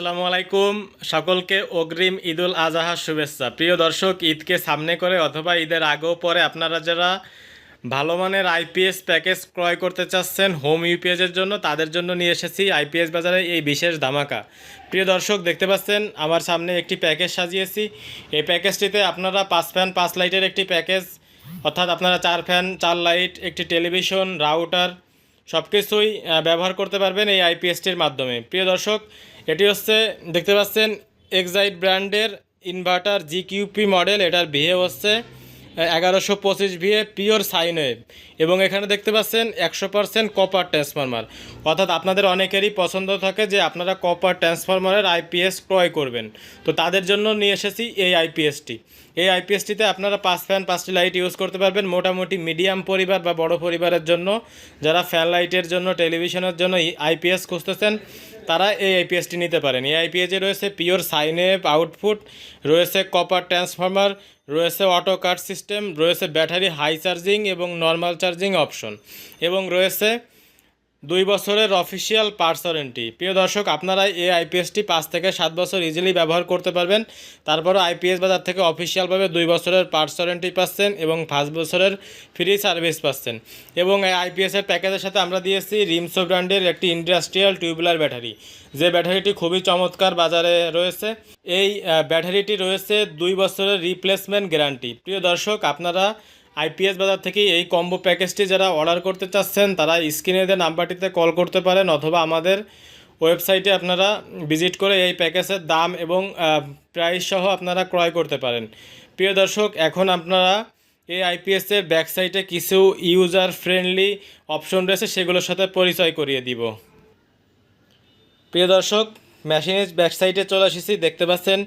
আসসালামু আলাইকুম সকলকে অগ্রিম ঈদুল আজহার শুভেচ্ছা। প্রিয় দর্শক, ঈদকে সামনে করে অথবা ঈদের আগেও পরে আপনারা যারা ভালো মানের আইপিএস প্যাকেজ ক্রয় করতে চাচ্ছেন, হোম ইউপিএসের জন্য তাদের জন্য নিয়ে এসেছি আইপিএস বাজারে এই বিশেষ ধামাকা। প্রিয় দর্শক, দেখতে পাচ্ছেন আমার সামনে একটি প্যাকেজ সাজিয়েছি। এই প্যাকেজটিতে আপনারা পাঁচ ফ্যান, পাঁচ লাইটের একটি প্যাকেজ, অর্থাৎ আপনারা চার ফ্যান, চার লাইট, একটি টেলিভিশন, রাউটার সব কিছুই ব্যবহার করতে পারবেন এই আইপিএসটির মাধ্যমে। প্রিয় দর্শক, এটি হচ্ছে, দেখতে পাচ্ছেন এক্সাইট ব্র্যান্ডের ইনভার্টার জি কিউপি মডেল এটার বিহে হচ্ছে এগারোশো পঁচিশ ভিএ পিওর সাইন ওয়েভ এবং এখানে দেখতে পাচ্ছেন একশো পার্সেন্ট কপার ট্রান্সফরমার অর্থাৎ আপনাদের অনেকেরই পছন্দ থাকে যে আপনারা কপার ট্রান্সফরমারের আইপিএস ক্রয় করবেন। তো তাদের জন্য নিয়ে এসেছি এই আইপিএসটি এই আইপিএসটিতে আপনারা পাঁচ ফ্যান পাঁচটি লাইট ইউজ করতে পারবেন। মোটামুটি মিডিয়াম পরিবার বা বড় পরিবারের জন্য। যারা ফ্যান লাইটের জন্য টেলিভিশনের জন্য আইপিএস খুঁজতেছেন তারা এই আইপিএসটি নিতে পারেন। এই আইপিএসে রয়েছে পিওর সাইনেভ আউটপুট, রয়েছে কপার ট্রান্সফর্মার, রয়েছে অটো কাট সিস্টেম, রয়েছে ব্যাটারি হাই চার্জিং এবং নর্মাল চার্জিং অপশন এবং রয়েছে দুই বছরের অফিসিয়াল পার্টস ওয়ারেন্টি প্রিয় দর্শক, আপনারা এই আইপিএসটি পাঁচ থেকে সাত বছর ইজিলি ব্যবহার করতে পারবেন। তারপরও আইপিএস বাজার থেকে অফিসিয়ালভাবে দুই বছরের পার্টস ওয়ারেন্টি পাচ্ছেন এবং পাঁচ বছরের ফ্রি সার্ভিস পাচ্ছেন। এবং এই আইপিএসের প্যাকেজের সাথে আমরা দিয়েছি রিমসো ব্র্যান্ডের একটি ইন্ডাস্ট্রিয়াল টিউবুলার ব্যাটারি যে ব্যাটারিটি খুবই চমৎকার বাজারে রয়েছে, এই ব্যাটারিটি রয়েছে দুই বছরের রিপ্লেসমেন্ট গ্যারান্টি প্রিয় দর্শক, আপনারা আইপিএস বাজার থেকে এই কম্বো প্যাকেজটি যারা অর্ডার করতে চাচ্ছেন, তারা স্ক্রিনে দেওয়া নাম্বারটিতে কল করতে পারেন অথবা আমাদের ওয়েবসাইটে আপনারা ভিজিট করে এই প্যাকেজের দাম এবং প্রাইস সহ আপনারা ক্রয় করতে পারেন। প্রিয় দর্শক, এখন আপনারা এই আইপিএসের ব্যাক সাইডে কিছু ইউজার ফ্রেন্ডলি অপশন রয়েছে, সেগুলোর সাথে পরিচয় করিয়ে দিব। প্রিয় দর্শক মেশিনের ব্যাক সাইডে চলে এসেছি, দেখতে পাচ্ছেন।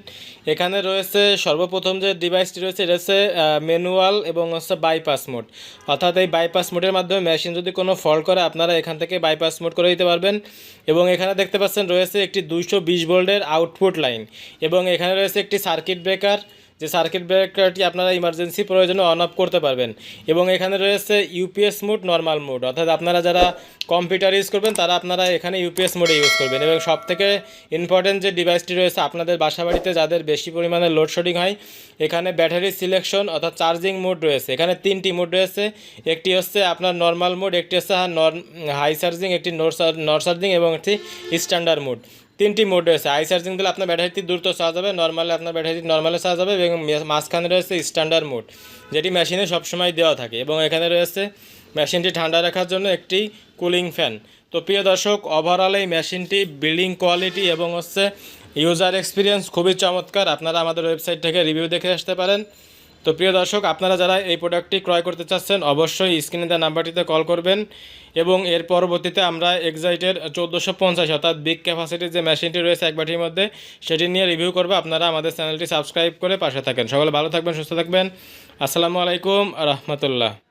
এখানে রয়েছে সর্বপ্রথম যে ডিভাইসটি রয়েছে, এটা হচ্ছে ম্যানুয়াল এবং হচ্ছে বাইপাস মোড অর্থাৎ এই বাইপাস মোডের মাধ্যমে মেশিন যদি কোনো ফল করে, আপনারা এখান থেকে বাইপাস মোড করে দিতে পারবেন। এবং এখানে দেখতে পাচ্ছেন, রয়েছে একটি দুইশো বিশ ভোল্টের আউটপুট লাইন এবং এখানে রয়েছে একটি সার্কিট ব্রেকার যে সার্কিট ব্রেকারটি আপনারা ইমার্জেন্সি প্রয়োজনে অন অফ করতে পারবেন। এবং এখানে রয়েছে ইউপিএস মোড নর্মাল মোড অর্থাৎ আপনারা যারা কম্পিউটার ইউজ করবেন, তারা আপনারা এখানে ইউপিএস মোডে ইউজ করবেন। এবং সব থেকে ইম্পর্টেন্ট যে ডিভাইসটি রয়েছে, আপনাদের বাসাবাড়িতে যাদের বেশি পরিমাণে লোডশেডিং হয়, এখানে ব্যাটারি সিলেকশন অর্থাৎ চার্জিং মোড রয়েছে। এখানে তিনটি মোড রয়েছে। একটি হচ্ছে আপনার নর্মাল মোড একটি হচ্ছে হাই চার্জিং একটি নর চার্জিং এবং একটি স্ট্যান্ডার্ড মোড তিনটি মোড রয়েছে। আই চার্জিং দিলে আপনার ব্যাটারিটি দ্রুত চার্জ হবে নর্মালে আপনার ব্যাটারি নর্মালে চার্জ হবে এবং মাঝখানে রয়েছে স্ট্যান্ডার্ড মোড যেটি মেশিনে সবসময় দেওয়া থাকে এবং এখানে রয়েছে মেশিনটি ঠান্ডা রাখার জন্য একটি কুলিং ফ্যান তো প্রিয় দর্শক ওভারঅল এই মেশিনটি বিল্ডিং কোয়ালিটি এবং হচ্ছে ইউজার এক্সপিরিয়েন্স খুবই চমৎকার। আপনারা আমাদের ওয়েবসাইট থেকে রিভিউ দেখে আসতে পারেন। তো প্রিয় দর্শক, আপনারা যারা এই প্রোডাক্টটি ক্রয় করতে চাচ্ছেন, অবশ্যই স্ক্রিনে দেওয়া নাম্বারটিতে কল করবেন এবং এর পরবর্তীতে আমরা এক্সাইটের চোদ্দোশো পঞ্চাশ অর্থাৎ বিগ ক্যাপাসিটির যে মেশিনটি রয়েছে এক বাটির মধ্যে, সেটি নিয়ে রিভিউ করব। আপনারা আমাদের চ্যানেলটি সাবস্ক্রাইব করে পাশে থাকেন। সকলে ভালো থাকবেন, সুস্থ থাকবেন। আসসালামু আলাইকুম, রহমতুল্লাহ।